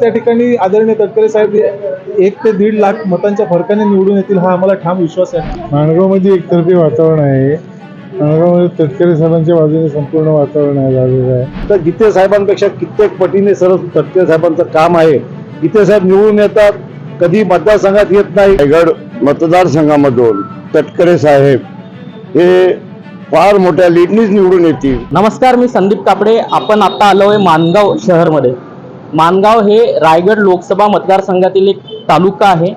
त्या ठिकाणी आदरणीय तटकरे साहेब एक ते दीड लाख मतांच्या फरकाने निवडून येतील हा आम्हाला ठाम विश्वास आहे. माणगावमध्ये एकतर्फी वातावरण आहे. माणगावमध्ये तटकरे साहेबांच्या बाजूने संपूर्ण वातावरण आहे झालेलं आहे. तर गीते साहेबांपेक्षा कित्येक पटीने सरळ तटकरे साहेबांचं काम आहे. गीते साहेब निवडून येतात कधी मतदारसंघात येत नाही. रायगड मतदारसंघामधून तटकरे साहेब हे फार मोठ्या लीडनीच निवडून येतील. नमस्कार मी संदीप कापडे. आपण आता आलो आहे मानगाव शहरमध्ये. मानगाव हे रायगड लोकसभा मतदारसंघातील एक तालुका आहे.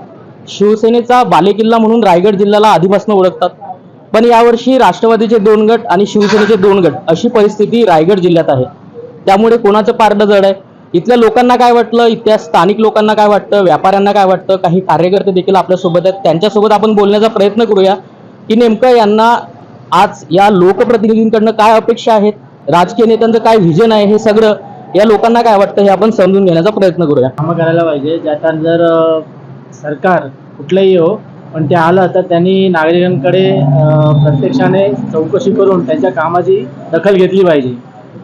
शिवसेनेचा बालेकिल्ला म्हणून रायगड जिल्ह्याला आधीपासून ओळखतात. पण यावर्षी राष्ट्रवादीचे दोन गट आणि शिवसेनेचे दोन गट अशी परिस्थिती रायगड जिल्ह्यात आहे. त्यामुळे कोणाचं पारडं जड आहे? इथल्या लोकांना काय वाटलं? इथल्या स्थानिक लोकांना काय वाटतं? व्यापाऱ्यांना काय वाटतं? काही कार्यकर्ते देखील आपल्यासोबत आहेत. त्यांच्यासोबत आपण बोलण्याचा प्रयत्न करूया की नेमकं यांना आज या लोकप्रतिनिधींकडनं काय अपेक्षा आहेत? राजकीय नेत्यांचं काय व्हिजन आहे? हे सगळं या लोकांना काय वाटतं हे आपण समजून घेण्याचा प्रयत्न करूया. कामं करायला पाहिजे ज्यात जर अ, सरकार कुठलंही हो पण ते आलं तर त्यांनी नागरिकांकडे अ, प्रत्यक्षाने चौकशी करून त्यांच्या कामाची दखल घेतली पाहिजे.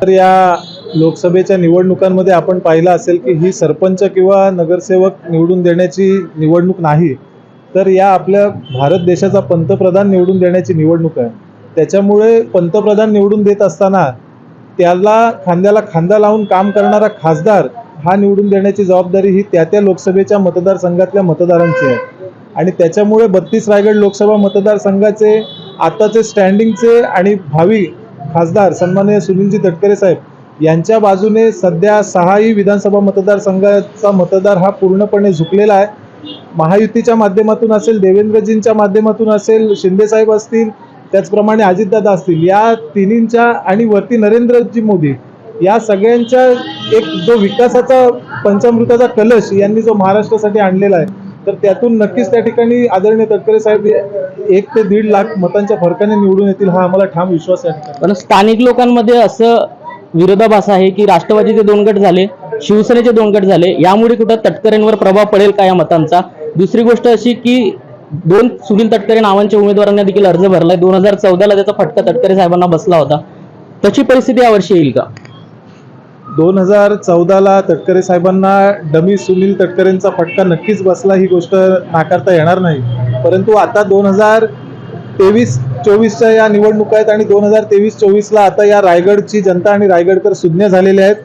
तर या लोकसभेच्या निवडणुकांमध्ये आपण पाहिलं असेल की ही सरपंच किंवा नगरसेवक निवडून देण्याची निवडणूक नाही तर या आपल्या भारत देशाचा पंतप्रधान निवडून देण्याची निवडणूक आहे. त्याच्यामुळे पंतप्रधान निवडून देत असताना त्याला खांद्याला खांदा लावून काम करणारा खासदार हा निवडून देण्याची जबाबदारी ही त्या त्या लोकसभेच्या मतदारसंघातल्या मतदारांची आहे. आणि त्याच्यामुळे बत्तीस रायगड लोकसभा मतदारसंघाचे आताचे स्टँडिंगचे आणि भावी खासदार सन्माननीय सुनीलजी तटकरे साहेब यांच्या बाजूने सध्या सहाही विधानसभा मतदारसंघाचा मतदार हा पूर्णपणे झुकलेला आहे. महायुतीच्या माध्यमातून असेल देवेंद्रजींच्या माध्यमातून असेल शिंदेसाहेब असतील त्याचप्रमाणे अजितदादा असतील या तिन्हींच्या आणि वरती नरेंद्रजी मोदी या सगळ्यांच्या एक जो विकासाचा पंचामृताचा कलश यांनी जो महाराष्ट्रासाठी आणलेला आहे तर त्यातून नक्कीच त्या ठिकाणी आदरणीय तटकरे साहेब एक ते दीड लाख मतांच्या फरकाने निवडून येतील हा आम्हाला ठाम विश्वास आहे. पण स्थानिक लोकांमध्ये असं विरोधाभास आहे की राष्ट्रवादीचे दोन गट झाले शिवसेनेचे दोन गट झाले यामुळे कुठं तटकरेंवर प्रभाव पडेल का या मतांचा? दुसरी गोष्ट अशी की दोन सुनील तटकरे नावांच्या उमेदवारांना देखील अर्ज भरलाय. दोन हजार चौदाला त्याचा फटका तटकरे साहेबांना बसला होता. तशी परिस्थिती यावर्षी येईल का? दोन हजार चौदाला तटकरे साहेबांना डमी सुनील तटकरेंचा फटका नक्कीच बसला ही गोष्ट नाकारता येणार नाही. परंतु आता दोन हजार तेवीस चोवीसच्या या निवडणुका आहेत आणि दोन हजार तेवीस चोवीसला आता या रायगडची जनता आणि रायगडकर सुज्ञ झालेले आहेत.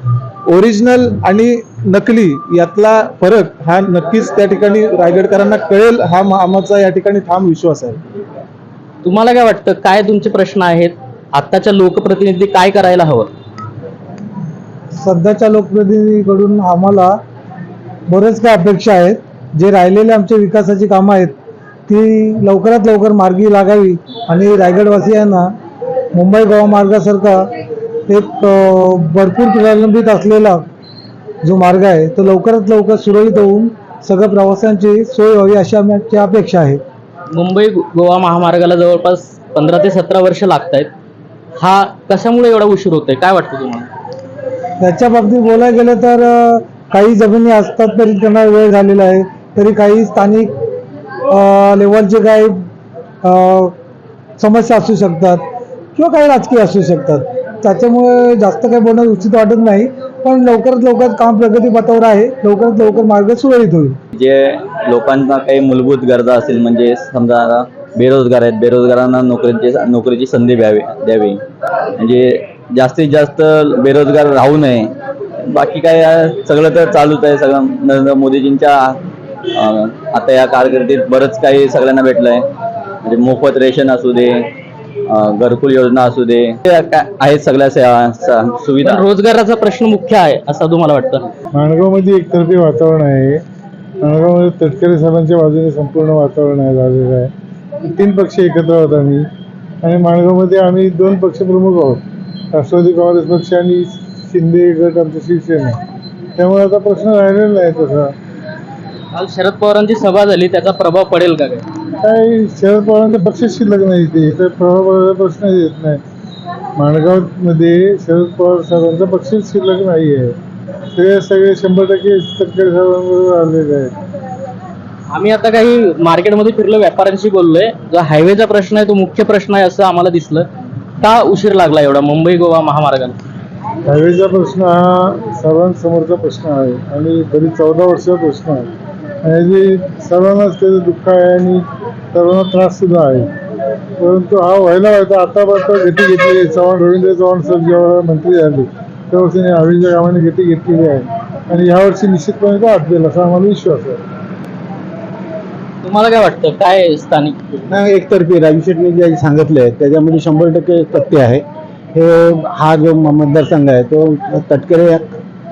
ओरिजिनल आणि नकली यातला फरक हा नक्कीच त्या ठिकाणी रायगडकरांना कळेल हा आमचा या ठिकाणी ठाम विश्वास आहे. तुम्हाला काय वाटतं काय तुमचे प्रश्न आहेत? आत्ताच्या लोकप्रतिनिधी काय करायला हवं? सध्याच्या लोकप्रतिनिधीकडून आम्हाला बरेच काही अपेक्षा आहेत. जे राहिलेले आमचे विकासाची कामं आहेत ती लवकरात लवकर मार्गी लागावी आणि रायगडवासियांना मुंबई गोवा मार्गासारखा एक भरपूर प्रलंबित असलेला जो मार्ग आहे तो लवकरात लवकर सुरळीत होऊन सगळ्या प्रवाशांची सोय व्हावी अशी आमची अपेक्षा आहे. मुंबई गोवा महामार्गाला जवळपास पंधरा ते सतरा वर्ष लागत आहेत हा कशामुळे एवढा उशीर होतोय? काय वाटतं तुम्हाला? त्याच्या बाबतीत बोलायला गेलं तर काही जमिनी हस्तांतरित करण्याला वेळ झालेला आहे. तरी काही स्थानिक लेवलचे काही समस्या असू शकतात किंवा काही राजकीय असू शकतात. त्याच्यामुळे जास्त काही बोलणं उचित वाटत नाही. पण लवकरात लवकर काम प्रगतीपथावर आहे. लवकरात लवकर मार्ग सुरळीत होईल. जे लोकांना काही मूलभूत गरजा असतील म्हणजे समजा आता बेरोजगार आहेत बेरोजगारांना नोकरीची नोकरीची संधी द्यावी द्यावी. म्हणजे जास्तीत जास्त बेरोजगार राहू नये. बाकी काय सगळं तर चालूच आहे. सगळं नरेंद्र मोदीजींच्या आता या कारकिर्दीत बरंच काही सगळ्यांना भेटलं आहे म्हणजे मोफत रेशन असू दे घरकुल योजना असू दे आहेत सगळ्या सुविधा. रोजगाराचा प्रश्न मुख्य आहे असं तुम्हाला वाटतं? माणगावमध्ये एकतर्फी वातावरण आहे. माणगावमध्ये तटकरे साहेबांच्या बाजूने संपूर्ण वातावरण आहे झालेलं आहे. तीन पक्ष एकत्र आहोत आम्ही. आणि माणगावमध्ये आम्ही दोन पक्ष प्रमुख आहोत. राष्ट्रवादी काँग्रेस पक्ष आणि शिंदे गट आमची शिवसेना. त्यामुळे आता प्रश्न राहिलेला नाही तसा. काल शरद पवारांची सभा झाली त्याचा प्रभाव पडेल का काय? काय शरद पवारांचा पक्ष शिल्लक नाही ते तर प्रभावाचा प्रश्न येत नाही. माणगावमध्ये शरद पवार साहेबांचा पक्ष शिल्लक नाही आहे ते सगळे शंभर टक्के तटकरे साहेबांबरोबर आलेले आहेत. आम्ही आता काही मार्केटमध्ये फिरलो व्यापाऱ्यांशी बोललोय. जो हायवेचा प्रश्न आहे तो मुख्य प्रश्न आहे असं आम्हाला दिसलं. का उशीर लागला एवढा? मुंबई गोवा महामार्गाला. हायवेचा प्रश्न हा सर्वांसमोरचा प्रश्न आहे आणि तरी चौदा वर्षाचा प्रश्न आहे. आणि याची सर्वांनाच त्याचं दुःख आहे आणि सर्वांना त्रास सुद्धा आहे. परंतु हा व्हायला होता आतापर्यंत गती घेतली आहे. चव्हाण रवींद्र चव्हाण सर जेव्हा मंत्री झाले तेव्हा त्यांनी हवेच्या कामाने गती घेतलेली आहे. आणि यावर्षी निश्चितपणे तो आटवेल असा आम्हाला विश्वास आहे. तुम्हाला काय वाटतं? काय स्थानिक? नाही एकतर्फी राजू शेट्टी जे सांगितले आहे त्याच्यामध्ये शंभर टक्के सत्य आहे. हे हा जो म- मतदारसंघ आहे तो तटकरे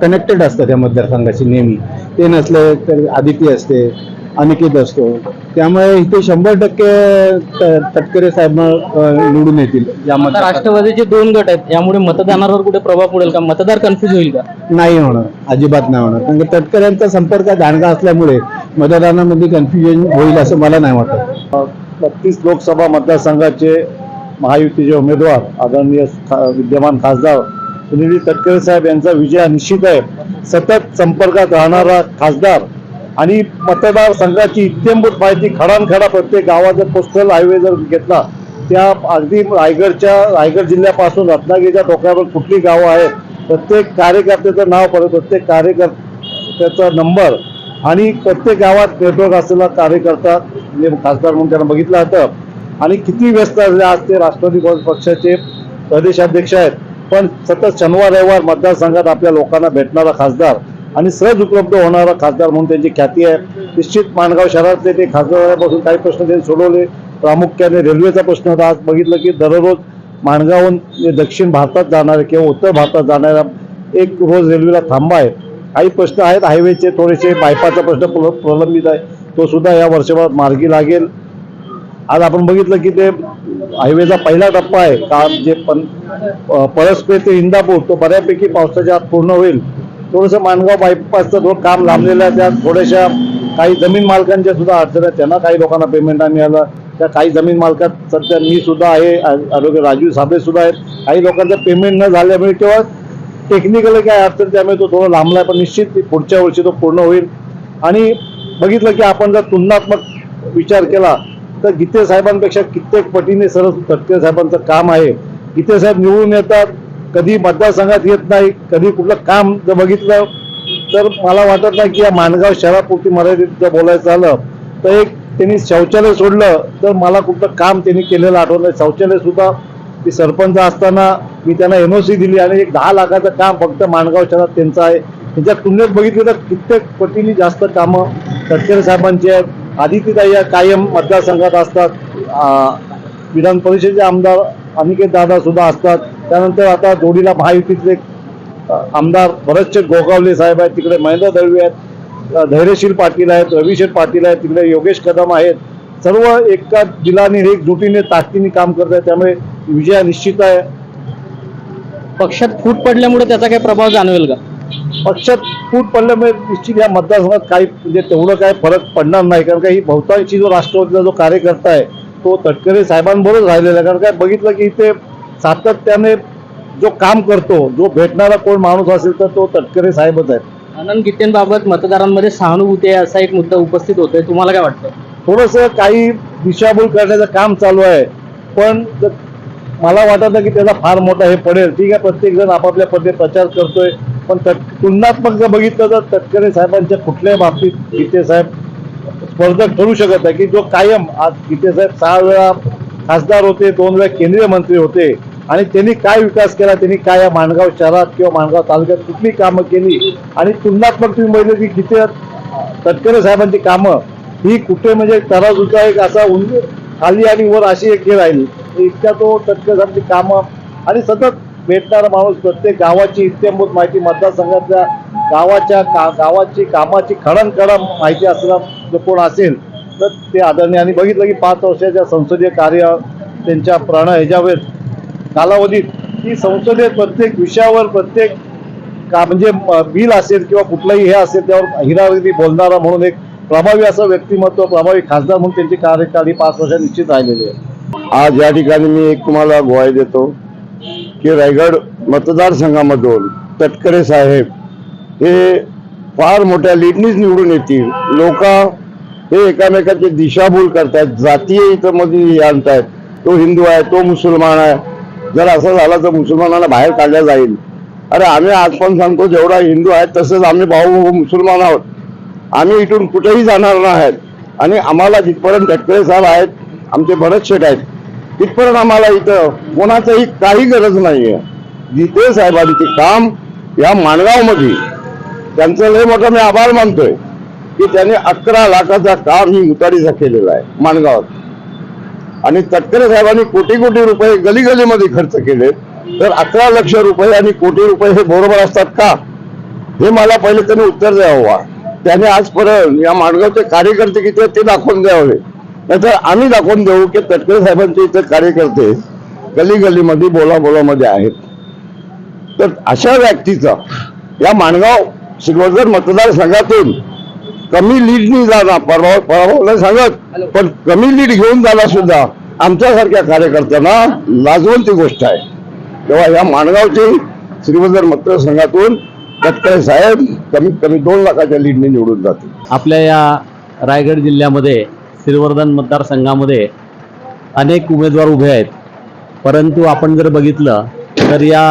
कनेक्टेड असतात त्या मतदारसंघाशी नेहमी. ते नसले तर आदिती असते अनिकेत असतो. त्यामुळे इथे शंभर टक्के तटकरे साहेब निवडून येतील या आता मतदार राष्ट्रवादीचे दोन गट आहेत. यामुळे मतदानावर कुठे प्रभाव पडेल का? मतदार कन्फ्युज होईल का? नाही होणार. अजिबात नाही होणार. कारण की तटकऱ्यांचा संपर्क दांडगा असल्यामुळे मतदानामध्ये कन्फ्युजन होईल असं मला नाही वाटत. बत्तीस लोकसभा मतदारसंघाचे महायुतीचे उमेदवार आदरणीय खा- विद्यमान खासदार सुनील तटकरे साहेब यांचा विजय हा निश्चित आहे. सतत संपर्कात राहणारा खासदार आणि मतदारसंघाची इत्यंभूत माहिती खडानखडा प्रत्येक गावाचा कोस्टल हायवे जर घेतला त्या अगदी रायगडच्या रायगड जिल्ह्यापासून रत्नागिरीच्या डोक्यावर कुठली गावं आहेत प्रत्येक कार्यकर्त्याचं नाव परत प्रत्येक कार्यकर्त्याचा नंबर आणि प्रत्येक गावात नेटवर्क असलेला कार्यकर्ता खासदार म्हणून त्यांना बघितलं होतं आणि किती व्यस्त असले आज ते राष्ट्रवादी काँग्रेस पक्षाचे प्रदेशाध्यक्ष आहेत. पण सतत शनिवार रविवार मतदारसंघात आपल्या लोकांना भेटणारा खासदार आणि सहज उपलब्ध होणारा खासदार म्हणून त्यांची ख्याती आहे. निश्चित माणगाव शहरातले ते खासदारापासून काही प्रश्न त्यांनी सोडवले. प्रामुख्याने रेल्वेचा प्रश्न होता. आज बघितलं की दररोज माणगावहून जे दक्षिण भारतात जाणारे किंवा उत्तर भारतात जाणाऱ्या एक रोज रेल्वेला थांबा आहे. काही प्रश्न आहेत. हायवेचे थोडेसे बायपाचा प्रश्न प्र- प्रलंबित आहे. तो सुद्धा या वर्षभरात मार्गी लागेल. आज आपण बघितलं की ते हायवेचा पहिला टप्पा आहे. काम जे पण अ, ते इंदापूर तो बऱ्यापैकी पावसाच्या आत पूर्ण होईल. थोडंसं माणगाव बायपासचं थोडं काम लांबलेलं आहे त्यात थोड्याशा काही जमीन मालकांच्या सुद्धा अडचण आहेत. त्यांना काही लोकांना पेमेंट नाही मिळालं. त्या काही जमीन मालकात सध्या मी सुद्धा आहे आरोग्य राजीव साबळे सुद्धा आहेत. काही लोकांचं पेमेंट न झाल्यामुळे किंवा टेक्निकली काय अडचण त्यामुळे तो थोडा लांबला आहे पण निश्चित पुढच्या वर्षी तो पूर्ण होईल. आणि बघितलं की आपण जर तुलनात्मक विचार केला तर गीते साहेबांपेक्षा कित्येक पटीने सरळ तटके साहेबांचं काम आहे. गीते साहेब निवडून येतात कधी मतदारसंघात येत नाही कधी कुठलं काम जर बघितलं तर मला वाटत नाही की या माणगाव शहरापुरती मर्यादित जर बोलायचं झालं. तर एक त्यांनी शौचालय सोडलं तर मला कुठलं काम त्यांनी केलेलं आठवलं शौचालय सुद्धा ती सरपंच असताना मी त्यांना एनओसी दिली आणि एक दहा लाखाचं काम फक्त माणगाव शहरात त्यांचं आहे. त्यांच्या तुलनेत बघितलं तर कित्येक पटीने जास्त कामं तटकरे साहेबांची आहेत. आदित्यदाई या कायम मतदारसंघात असतात. विधान परिषदेचे आमदार अनिकेत दादा सुद्धा असतात. त्यानंतर आता जोडीला महायुतीतले अ, आमदार भरतचे गोगावले साहेब आहेत तिकडे महेंद्र दळवी आहेत धैर्यशील पाटील आहेत रविशेठ पाटील आहेत तिकडे योगेश कदम आहेत. सर्व एका दिलाने एकजुटीने ताकदीने काम करत आहेत त्यामुळे विजय निश्चित आहे. पक्षात फूट पडल्यामुळे त्याचा काही प्रभाव जाणवेल का? पक्षात फूट पडल्यामुळे निश्चित या मतदारसंघात काही म्हणजे तेवढं काही फरक पडणार नाही कारण का ही बहुतांशी जो राष्ट्रवादीचा जो कार्यकर्ता आहे तो तटकरे साहेबांबरोबर राहिलेला आहे. कारण काय बघितलं की इथे सातत्याने जो काम करतो जो भेटणारा कोण माणूस असेल तर तो तटकरे साहेबच आहेत. आनंद गीतेंबाबत मतदारांमध्ये सहानुभूती आहे असा एक मुद्दा उपस्थित होतोय. तुम्हाला काय वाटतं? थोडस काही दिशाभूल करण्याचं काम चालू आहे. पण मला वाटत की त्याचा फार मोठा हे पडेल. ठीक आहे प्रत्येक जण आपापल्या पद्धतीने प्रचार करतोय. पण तट तुलनात्मक जर बघितलं तर तटकरे साहेबांच्या कुठल्याही बाबतीत गीते साहेब स्पर्धक ठरू शकत नाही. की जो कायम आज गीते साहेब सहा वेळा खासदार होते दोन वेळा केंद्रीय मंत्री होते. आणि त्यांनी काय विकास केला त्यांनी काय या माणगाव शहरात किंवा माणगाव तालुक्यात कुठली कामं केली आणि तुलनात्मक तुम्ही बघितलं की किती तटकरे साहेबांची कामं ही कुठे म्हणजे तराजूचा एक असा उंच खाली आणि वर अशी एक हे राहिली. इतक्या तो तटकरे साहेबांची कामं आणि सतत भेटणारा माणूस प्रत्येक गावाची इत्यंभूत माहिती मतदारसंघातल्या गावाच्या का गावाची कामाची खडणखडा माहिती असणारा जो कोण असेल तर ते आदरणीय आणि बघितलं की पाच वर्षाच्या संसदीय कार्य त्यांच्या प्रण ह्याच्यावर कालावधीत की संसदेत प्रत्येक विषयावर प्रत्येक का म्हणजे बिल असेल किंवा कुठलंही हे असेल त्यावर हिरावरी बोलणारा म्हणून एक प्रभावी असं व्यक्तिमत्व प्रभावी खासदार म्हणून त्यांची कार्यकारी पाच वर्ष निश्चित राहिलेली आहे. आज या ठिकाणी मी एक तुम्हाला ग्वाही देतो की रायगड मतदारसंघामधून तटकरे साहेब हे फार मोठ्या लीडनीच निवडून येतील. लोक हे एकामेकाची दिशाभूल करतायत. जातीय इथं मध्ये आणतायत. तो हिंदू आहे तो मुसलमान आहे. जर असं झालं तर मुसलमानाला बाहेर काढल्या जाईल. अरे आम्ही आज पण सांगतो जेवढा हिंदू आहेत तसंच आम्ही भाऊ भाऊ मुसलमान आहोत. आम्ही इथून कुठेही जाणार नाहीत. आणि आम्हाला जिथपर्यंत तटकरे साहेब आहेत आमचे भरत शेठ आहेत तिथपर्यंत आम्हाला इथं कोणाचंही काही गरज नाहीये. जिथे साहेबांनी ते काम या माणगावमध्ये त्यांचं लय मोठं मी आभार मानतोय की त्यांनी अकरा लाखाचा काम ही उतारीचा केलेला आहे माणगावात. आणि तटकरे साहेबांनी कोटी कोटी रुपये गलीगलीमध्ये खर्च केले. तर अकरा लक्ष रुपये आणि कोटी रुपये हे बरोबर असतात का? हे मला पहिले त्यांनी उत्तर द्यावं. त्याने आजपर्यंत या माणगावचे कार्यकर्ते किती आहेत ते दाखवून द्यावे. नाहीतर आम्ही दाखवून देऊ की तटकरे साहेबांचे इथे कार्यकर्ते गली गलीमध्ये बोला आहेत. तर अशा व्यक्तीचा या माणगाव श्रीवर्धन मतदारसंघातून कमी लीडनी जाणार पराभव पराभव नाही सांगत पण कमी लीड घेऊन जाणार सुद्धा. आमच्यासारख्या कार्यकर्त्यांना लाजवंती गोष्ट आहे. तेव्हा या माणगावची श्रीवर्धन मतदारसंघातून तटकरे साहेब कमीत कमी दोन लाखाच्या लीडने निवडून जातील. आपल्या या रायगड जिल्ह्यामध्ये श्रीवर्धन मतदारसंघामध्ये अनेक उमेदवार उभे आहेत. परंतु आपण जर बघितलं तर या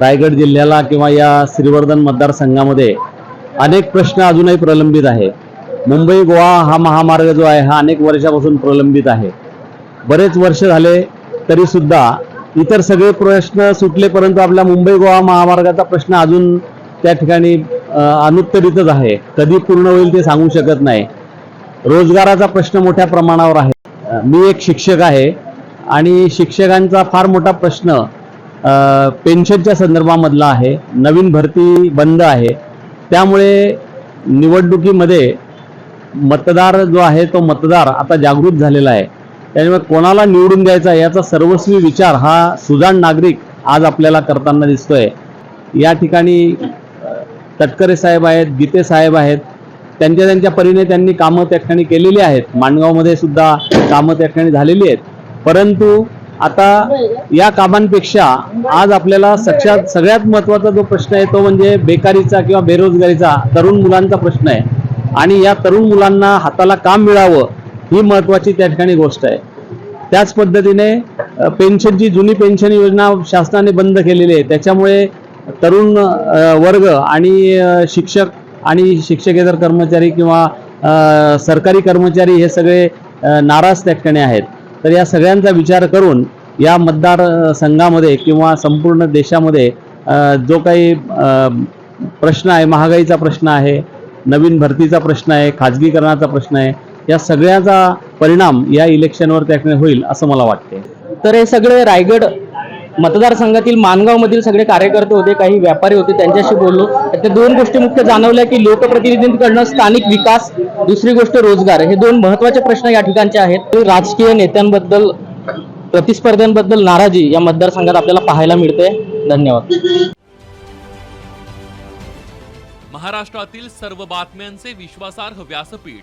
रायगड जिल्ह्याला किंवा या श्रीवर्धन मतदारसंघामध्ये अनेक प्रश्न अजूनही प्रलंबित आहे. मुंबई गोवा हा महामार्ग जो आहे हा अनेक वर्षापासून प्रलंबित आहे. बरेच वर्ष झाले तरीसुद्धा इतर सगळे प्रश्न सुटले परंतु आपल्या मुंबई गोवा महामार्गाचा प्रश्न अजून त्या ठिकाणी अनुत्तरितच आहे. कधी पूर्ण होईल ते सांगू शकत नाही. रोजगाराचा प्रश्न मोठ्या प्रमाणावर आहे. मी एक शिक्षक आहे आणि शिक्षकांचा फार मोठा प्रश्न पेन्शनच्या संदर्भामधला आहे. नवीन भरती बंद आहे. त्यामुळे निवडणुकीमध्ये मतदार जो आहे तो मतदार आता जागृत झालेला आहे. त्यामुळे कोणाला निवडून द्यायचा याचा सर्वस्वी विचार हा सुजाण नागरिक आज आपल्याला करताना दिसतोय. या ठिकाणी तटकरे साहेब आहेत गीते साहेब आहेत त्यांच्या त्यांच्या परीने त्यांनी कामं त्या ठिकाणी केलेली आहेत. माणगावमध्ये सुद्धा कामं त्या ठिकाणी झालेली आहेत. परंतु आता या कामांपेक्षा आज आपल्याला सक्षात सगळ्यात महत्त्वाचा जो प्रश्न आहे तो म्हणजे बेकारीचा किंवा बेरोजगारीचा तरुण मुलांचा प्रश्न आहे. आणि या तरुण मुलांना हाताला काम मिळावं ही महत्त्वाची त्या ठिकाणी गोष्ट आहे. त्याच पद्धतीने पेन्शनची जुनी पेन्शन योजना शासनाने बंद केलेली आहे त्याच्यामुळे तरुण वर्ग आणि शिक्षक आणि शिक्षकेतर कर्मचारी किंवा सरकारी कर्मचारी हे सगळे नाराज त्या ठिकाणी आहेत. तर या सगळ्यांचा विचार करून या मतदार संघामध्ये किंवा संपूर्ण देशामध्ये जो काही प्रश्न आहे महागाईचा प्रश्न आहे नवीन भरतीचा प्रश्न आहे खाजगीकरणाचा प्रश्न आहे या सगळ्याचा परिणाम या इलेक्शनवर त्या होईल असं मला वाटते तर हे सगळे रायगड मतदारसंघातील मानगावमधील सगळे कार्यकर्ते होते काही व्यापारी होते त्यांच्याशी बोललो. त्या दोन गोष्टी मुख्य जाणवल्या की लोकप्रतिनिधींकडनं स्थानिक विकास दुसरी गोष्ट रोजगार. हे दोन महत्त्वाचे प्रश्न या ठिकाणचे आहेत. राजकीय नेत्यांबद्दल प्रतिस्पर्ध्यांबद्दल नाराजी या मतदारसंघात आपल्याला पाहायला मिळते. धन्यवाद. महाराष्ट्रातील सर्व बातम्यांचे विश्वासार्ह व्यासपीठ.